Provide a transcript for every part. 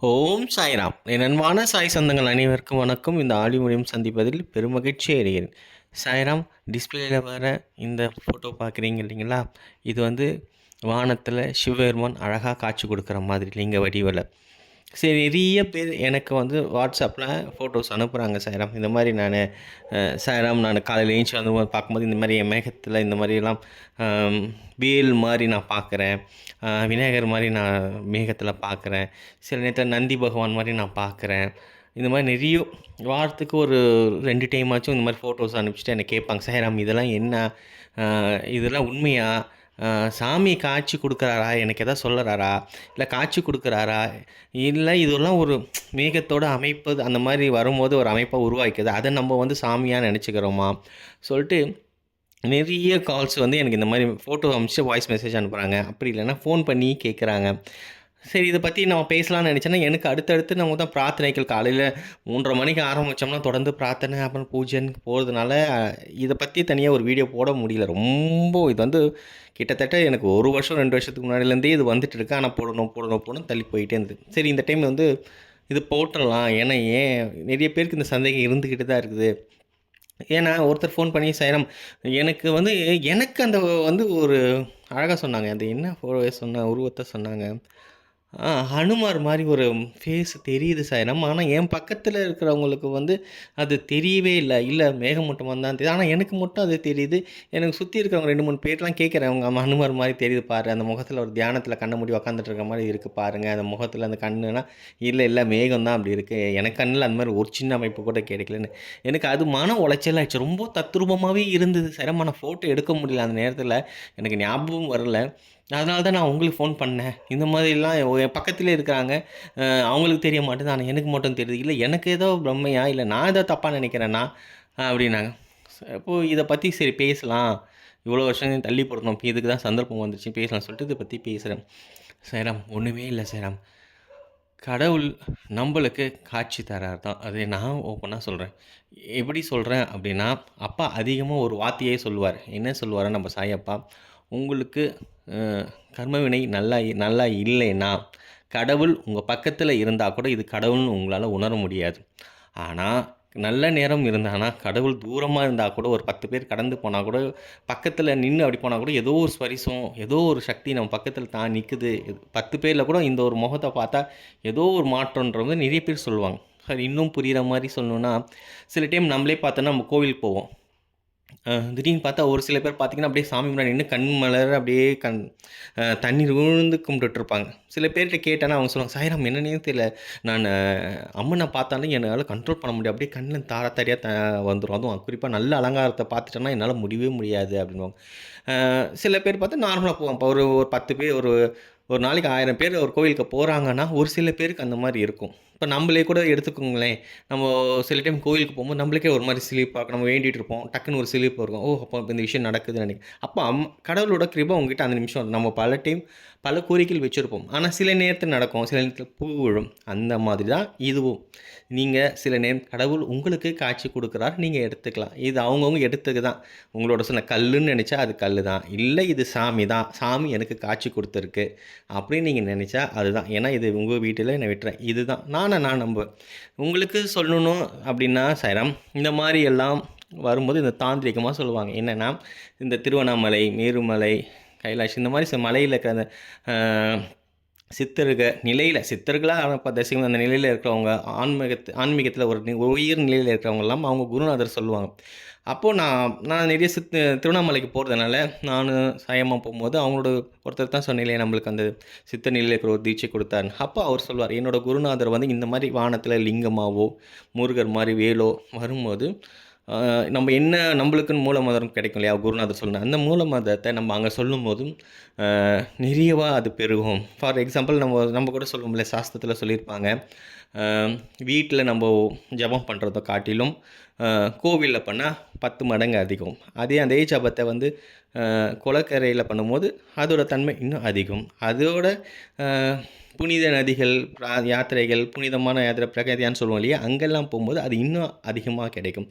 ஓம் சாய்ராம். என் அன்பான சாய் சொந்தங்கள் அனைவருக்கும் வணக்கம். இந்த ஆடி முறையும் சந்திப்பதில் பெருமகிழ்ச்சி அடைகிறேன். சாய்ராம் டிஸ்பிளேயில் வர இந்த ஃபோட்டோ பார்க்குறீங்க இல்லைங்களா? இது வந்து வானத்தில் சிவபெருமான் அழகாக காட்சி கொடுக்குற மாதிரி லிங்க வடிவில். சரி நிறைய பேர் எனக்கு வந்து வாட்ஸ்அப்பில் ஃபோட்டோஸ் அனுப்புகிறாங்க சைராம் இந்த மாதிரி நான் சாயராம் நான் காலையில் ஏஞ்சி வந்து பார்க்கும்போது இந்த மாதிரி என் மேகத்தில் இந்த மாதிரிலாம் வேல் மாதிரி நான் பார்க்குறேன். விநாயகர் மாதிரி நான் மேகத்தில் பார்க்குறேன். சில நேரத்தில் நந்தி பகவான் மாதிரி நான் பார்க்குறேன். இந்த மாதிரி நிறைய வாரத்துக்கு ஒரு ரெண்டு டைம் ஆச்சும் இந்த மாதிரி ஃபோட்டோஸ் அனுப்பிச்சிட்டு என்னை கேட்பாங்க சைராம் இதெல்லாம் என்ன? இதெல்லாம் உண்மையாக சாமி காட்சி கொடுக்குறாரா? எனக்கு எதாவது சொல்லுறாரா? இல்லை காட்சி கொடுக்குறாரா? இல்லை இதெல்லாம் ஒரு மேகத்தோடு அமைப்பது அந்த மாதிரி வரும்போது ஒரு அமைப்பாக உருவாக்கிது அதை நம்ம வந்து சாமியாக நினச்சிக்கிறோமா? சொல்லிட்டு நிறைய கால்ஸ் வந்து எனக்கு இந்த மாதிரி ஃபோட்டோ அனுப்பிச்சு வாய்ஸ் மெசேஜ் அனுப்புகிறாங்க அப்படி இல்லைன்னா ஃபோன் பண்ணி கேட்குறாங்க சரி இதை பற்றி நம்ம பேசலாம்னு நினச்சேன்னா எனக்கு அடுத்தடுத்து நம்ம தான் பிரார்த்தனைகள் காலையில் மூன்றரை மணிக்கு ஆரம்பித்தோம்னா தொடர்ந்து பிரார்த்தனை அப்புறம் பூஜைன்னு போகிறதுனால இதை பற்றி தனியாக ஒரு வீடியோ போட முடியல. ரொம்ப இது வந்து கிட்டத்தட்ட எனக்கு ஒரு வருஷம் ரெண்டு வருஷத்துக்கு முன்னாடிலேருந்தே இது வந்துட்டு இருக்கு. ஆனால் போடணும் போடணும் போடணும் தள்ளி போயிட்டே இருந்தது. சரி இந்த டைம் வந்து இது போட்டுடலாம். ஏன்னா ஏன் நிறைய பேருக்கு இந்த சந்தேகம் இருந்துக்கிட்டு தான் இருக்குது. ஏன்னா ஒருத்தர் ஃபோன் பண்ணி சைரம் எனக்கு வந்து எனக்கு அந்த வந்து ஒரு அழகாக சொன்னாங்க. அது என்ன ஃபோ சொன்ன உருவத்தை சொன்னாங்க. ஹனுமார் மாதிரி ஒரு ஃபேஸ் தெரியுது சாயிரம் ஆனால் என் பக்கத்தில் இருக்கிறவங்களுக்கு வந்து அது தெரியவே இல்லை. இல்லை மேகமூட்டமாக தான் தெரியுது. ஆனால் எனக்கு மட்டும் அது தெரியுது. எனக்கு சுற்றி இருக்கிறவங்க ரெண்டு மூணு பேர்லாம் கேட்குறேன் அவங்க ஹனுமார் மாதிரி தெரியுது பாரு. அந்த முகத்தில் ஒரு தியானத்தில் கண்ணை மூடி உக்காந்துட்டு இருக்க மாதிரி இருக்குது பாருங்கள் அந்த முகத்தில் அந்த கண்ணுனா இல்லை இல்லை மேகம் தான் அப்படி இருக்குது எனக்கு கண்ணில் அந்த மாதிரி ஒரு சின்ன அமைப்பு கூட கிடைக்கலன்னு. எனக்கு அது மன உளைச்சல் ஆயிடுச்சு. ரொம்ப தத்ரூபமாகவே இருந்தது. சரமான ஃபோட்டோ எடுக்க முடியல அந்த நேரத்தில். எனக்கு ஞாபகம் வரல. அதனால தான் நான் உங்களுக்கு ஃபோன் பண்ணேன். இந்த மாதிரிலாம் என் பக்கத்திலே இருக்கிறாங்க. அவங்களுக்கு தெரிய மாட்டேது ஆனால் எனக்கு மட்டும் தெரியுது. இல்லை எனக்கு ஏதோ பிரம்மையா இல்லை நான் ஏதோ தப்பாக நினைக்கிறேன்னா அப்படின்னாங்க. இப்போது இதை பற்றி சரி பேசலாம். இவ்வளோ வருஷம் தள்ளி போடணும். இப்போ இதுக்கு தான் சந்தர்ப்பம் வந்துச்சு பேசலாம் சொல்லிட்டு இதை பற்றி பேசுகிறேன் சேரம் ஒன்றுமே இல்லை சேரம். கடவுள் நம்மளுக்கு காட்சி தரார் தான். அதை நான் ஓப்பனாக சொல்கிறேன் எப்படி சொல்கிறேன் அப்படின்னா அப்பா அதிகமாக ஒரு வார்த்தையே சொல்லுவார். என்ன சொல்லுவார் நம்ம சாயப்பா உங்களுக்கு கர்மவினை நல்லா நல்லா இல்லைன்னா கடவுள் உங்கள் பக்கத்தில் இருந்தால் கூட இது கடவுள்னு உங்களால் உணர முடியாது. ஆனால் நல்ல நேரம் இருந்தானா கடவுள் தூரமாக இருந்தால் கூட ஒரு பத்து பேர் கடந்து போனால் கூட பக்கத்தில் நின்று அப்படி போனால் கூட ஏதோ ஒரு ஸ்பரிசம் ஏதோ ஒரு சக்தி நம்ம பக்கத்தில் தான் நிற்குது பத்து பேரில் கூட இந்த ஒரு முகத்தை பார்த்தா ஏதோ ஒரு மாற்றம்ன்றது நிறைய பேர் சொல்லுவாங்க. சார் இன்னும் புரிகிற மாதிரி சொல்லணுன்னா சில டைம் நம்மளே பார்த்தோன்னா நம்ம கோவிலுக்கு போவோம். திடீர்னு பார்த்தா ஒரு சில பேர் பார்த்தீங்கன்னா அப்படியே சாமி முன்னாடி நின்று கண் மலர அப்படியே கண் தண்ணீர் விழுந்து கும்பிட்டுட்ருப்பாங்க. சில பேர்கிட்ட கேட்டேன்னா அவங்க சொல்லுவாங்க சாய்ராம் என்னன்னே தெரியல. நான் அம்மனை பார்த்தாலும் என்னால் கண்ட்ரோல் பண்ண முடியாது. அப்படியே கண்ணில் தார தாரியாக த வந்துடும் அதுவும் குறிப்பாக நல்ல அலங்காரத்தை பார்த்துட்டேன்னா என்னால் முடியவே முடியாது அப்படின்வாங்க சில பேர் பார்த்தா நார்மலாக போவாங்க. இப்போ ஒரு ஒரு பத்து பேர் ஒரு ஒரு நாளைக்கு ஆயிரம் பேர் ஒரு கோவிலுக்கு போகிறாங்கன்னா ஒரு சில பேருக்கு அந்த மாதிரி இருக்கும். இப்போ நம்மளே கூட எடுத்துக்கோங்களேன். நம்ம சில டைம் கோயிலுக்கு போகும்போது நம்மளுக்கே ஒரு மாதிரி சிலிப் பார்க்க நம்ம வேண்டிகிட்டு இருப்போம். டக்குன்னு ஒரு சிலிப் இருக்கும். ஓ அப்போ இந்த விஷயம் நடக்குதுன்னு நினைக்கிறேன். அப்போ அம் கடவுளோட கிருபை உங்ககிட்ட அந்த நிமிஷம் நம்ம பல டைம் பல கோரிக்கைகள் வச்சுருப்போம். ஆனால் சில நேரத்தில் நடக்கும். சில நேரத்தில் பூ விழும். அந்த மாதிரி தான் இதுவும். நீங்கள் சில நேரம் கடவுள் உங்களுக்கு காட்சி கொடுக்குறார். நீங்கள் எடுத்துக்கலாம். இது அவங்கவுங்க எடுத்துக்கு தான். உங்களோட சொன்ன கல்லுன்னு நினச்சா அது கல் தான் இல்லை இது சாமி தான். சாமி எனக்கு காட்சி கொடுத்துருக்கு. அப்படின்னு நீங்கள் நினச்சா அதுதான். ஏன்னா இது உங்கள் வீட்டில் நான் விட்டுறேன். இதுதான். நானே நான் நம்புவேன் உங்களுக்கு சொல்லணும் அப்படின்னா சரம் இந்த மாதிரி எல்லாம் வரும்போது இந்த தாந்திரிகமாக சொல்லுவாங்க. என்னென்னா இந்த திருவண்ணாமலை மேருமலை கைலாஷ் இந்த மாதிரி சில மலையில் இருக்கிற அந்த சித்தருக நிலையில் சித்தர்களாக இப்போ தரிசிக்கும் அந்த நிலையில் இருக்கிறவங்க ஆன்மீகத்து ஆன்மீகத்தில் ஒரு நி- நிலையில் இருக்கிறவங்கெல்லாம் அவங்க குருநாதர் சொல்லுவாங்க. அப்போது நான் நான் நிறைய சித் திருவண்ணாமலைக்கு போகிறதுனால நான் சாயமாக போகும்போது அவங்களோட ஒருத்தர் தான் சொன்னீங்களே நம்மளுக்கு அந்த சித்த நிலையில் இருக்கிற ஒரு தீட்சை கொடுத்தாரு. அப்போ அவர் சொல்வார் என்னோடய குருநாதர் வந்து இந்த மாதிரி வானத்தில் லிங்கமாவோ முருகர் மாதிரி வேலோ வரும்போது நம்ம என்ன நம்மளுக்குன்னு மூலமதம் கிடைக்கும் இல்லையா? குருநாதர் சொன்ன அந்த மூலமதத்தை நம்ம அங்கே சொல்லும் போதும் நிறையவாக அது பெருகும். ஃபார் எக்ஸாம்பிள் நம்ம நம்ம கூட சொல்லுவோம்ல சாஸ்திரத்தில் சொல்லியிருப்பாங்க. வீட்டில் நம்ம ஜபம் பண்ணுறதை காட்டிலும் கோவிலில் பண்ணால் பத்து மடங்கு அதிகம். அதே அந்த ஜபத்தை வந்து குளக்கரையில் பண்ணும்போது அதோட தன்மை இன்னும் அதிகம். அதோட புனித நதிகள் யாத்திரைகள் புனிதமான யாத்திரை பிரகதியான்னு சொல்லுவோம் இல்லையா? அங்கெல்லாம் போகும்போது அது இன்னும் அதிகமாக கிடைக்கும்.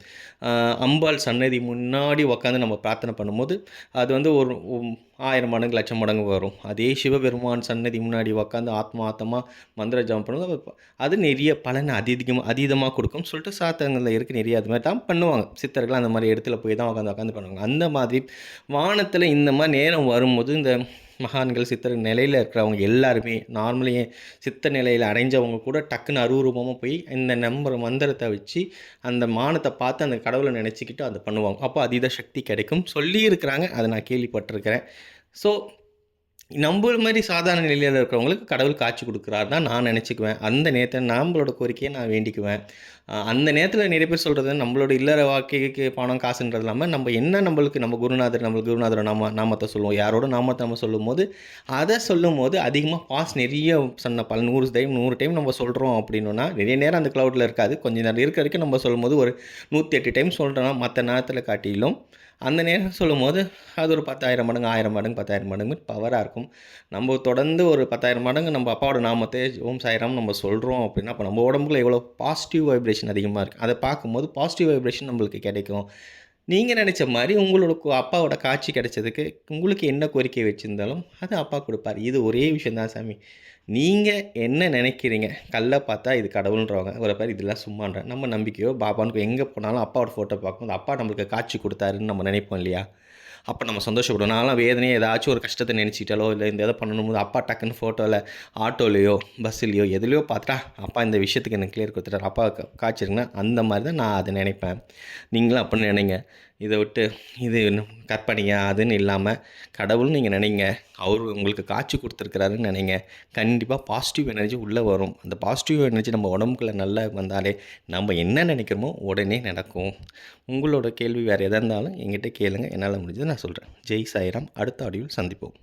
அம்பாள் சன்னதி முன்னாடி உக்காந்து நம்ம பிரார்த்தனை பண்ணும்போது அது வந்து ஒரு ஆயிரம் மடங்கு லட்சம் மடங்கு வரும். அதே சிவபெருமான் சன்னதி முன்னாடி உக்காந்து ஆத்மார்த்தமாக மந்திர ஜபம் பண்ணும்போது அது- நிறைய பலன் அதிகமாக அதீதமாக கொடுக்கும். சொல்லிட்டு சாத்தங்களில் இருக்க நிறைய அது மாதிரி தான் பண்ணுவாங்க. சித்தர்கள் அந்த மாதிரி இடத்துல போய் தான் உட்காந்து உட்காந்து பண்ணுவாங்க. அந்த மாதிரி வானத்தில் இந்த மாதிரி நேரம் வரும்போது இந்த மகான்கள் சித்தர் நிலையில் இருக்கிறவங்க எல்லாருமே நார்மலி சித்த நிலையில் அடைஞ்சவங்க கூட டக்குன்னு அருவரூபமாக போய் இந்த நம்பர் மந்திரத்தை வச்சு அந்த மானத்தை பார்த்து அந்த கடவுளை நினச்சிக்கிட்டு அதை பண்ணுவாங்க. அப்போ அதீத சக்தி கிடைக்கும். சொல்லியிருக்கிறாங்க. அதை நான் கேள்விப்பட்டிருக்கிறேன். ஸோ நம்மள மாதிரி சாதாரண நிலையில் இருக்கிறவங்களுக்கு கடவுள் காட்சி கொடுக்குறாரு தான் நான் நினச்சிக்குவேன். அந்த நேரத்தில் நம்மளோட கோரிக்கையை நான் வேண்டிக்குவேன். அந்த நேரத்தில் நிறைய பேர் சொல்கிறது நம்மளோட இல்லற வாழ்க்கைக்கு பணம் காசுன்றது இல்லாமல் நம்ம என்ன நம்மளுக்கு நம்ம குருநாதர் நம்மளுக்கு குருநாதர் நாம நாமத்தை சொல்லுவோம். யாரோட நாமத்தை நம்ம சொல்லும் போது அதை சொல்லும் போது அதிகமாக பாஸ் நிறைய சொன்ன பல நூறு டைம் நூறு டைம் நம்ம சொல்கிறோம் அப்படின்னா நிறைய நேரம் அந்த க்ளவுடில் இருக்காது. கொஞ்ச நேரம் இருக்க வரைக்கும் நம்ம சொல்லும்போது ஒரு நூற்றி எட்டு டைம் சொல்கிறோன்னா மற்ற நேரத்தில் காட்டிலும் அந்த நேரம் சொல்லும் போது அது ஒரு பத்தாயிரம் மடங்கு ஆயிரம் மடங்கு பத்தாயிரம் மடங்கு பவராக இருக்கும். நம்ம தொடர்ந்து ஒரு பத்தாயிரம் மடங்கு நம்ம அப்பாவோட நாமத்தை ஓம் சாயிரம் நம்ம சொல்கிறோம் அப்படின்னா அப்போ நம்ம உடம்புல எவ்வளோ பாசிட்டிவ் வைப்ரேஷன் அதிகமாக இருக்குது அதை பார்க்கும்போது பாசிட்டிவ் வைப்ரேஷன் நம்மளுக்கு கிடைக்கும். நீங்கள் நினச்ச மாதிரி உங்களோட அப்பாவோட காட்சி கிடைச்சதுக்கு உங்களுக்கு என்ன கோரிக்கை வச்சுருந்தாலும் அது அப்பா கொடுப்பார். இது ஒரே விஷயந்தான் சாமி. நீங்கள் என்ன நினைக்கிறீங்க? கல்லை பார்த்தா இது கடவுள்ன்றவங்க. ஒரு பேர் இதெல்லாம் சும்மான்ற. நம்ம நம்பிக்கையோ பாபானுக்கு எங்கே போனாலும் அப்பாவோட ஃபோட்டோ பார்க்கும்போது அப்பா நம்மளுக்கு காட்சி கொடுத்தாருன்னு நம்ம நினைப்போம் இல்லையா? அப்போ நம்ம சந்தோஷப்படுவோம். நான்லாம் வேதனையே ஏதாச்சும் ஒரு கஷ்டத்தை நினச்சிட்டாலோ இல்லை இந்த எதை பண்ணணும் போது அப்பா டக்குன்னு ஃபோட்டோவில் ஆட்டோலையோ பஸ்ஸுலையோ எதுலையோ பார்த்தா அப்பா இந்த விஷயத்துக்கு எனக்கு கிளியர் கொடுத்துட்டாரு. அப்பா காய்ச்சிருங்கன்னா காய்ச்சிருக்குன்னா அந்த மாதிரி தான் நான் அதை நினைப்பேன். நீங்களும் அப்படின்னு நினைங்க. இதை விட்டு இது கற்பனையா அதுன்னு இல்லாமல் கடவுள்னு நீங்கள் நினைங்க. அவர் உங்களுக்கு காட்சி கொடுத்துருக்கிறாருன்னு நினைங்க. கண்டிப்பாக பாசிட்டிவ் எனர்ஜி உள்ளே வரும். அந்த பாசிட்டிவ் எனர்ஜி நம்ம உடம்புக்குள்ளே நல்லா வந்தாலே நம்ம என்ன நினைக்கிறோமோ உடனே நடக்கும். உங்களோட கேள்வி வேறு எதாக இருந்தாலும் எங்கிட்ட கேளுங்க. என்னால் முடிஞ்சது நான் சொல்கிறேன் ஜெய் சாய்ராம். அடுத்த ஆடியோவில் சந்திப்போம்.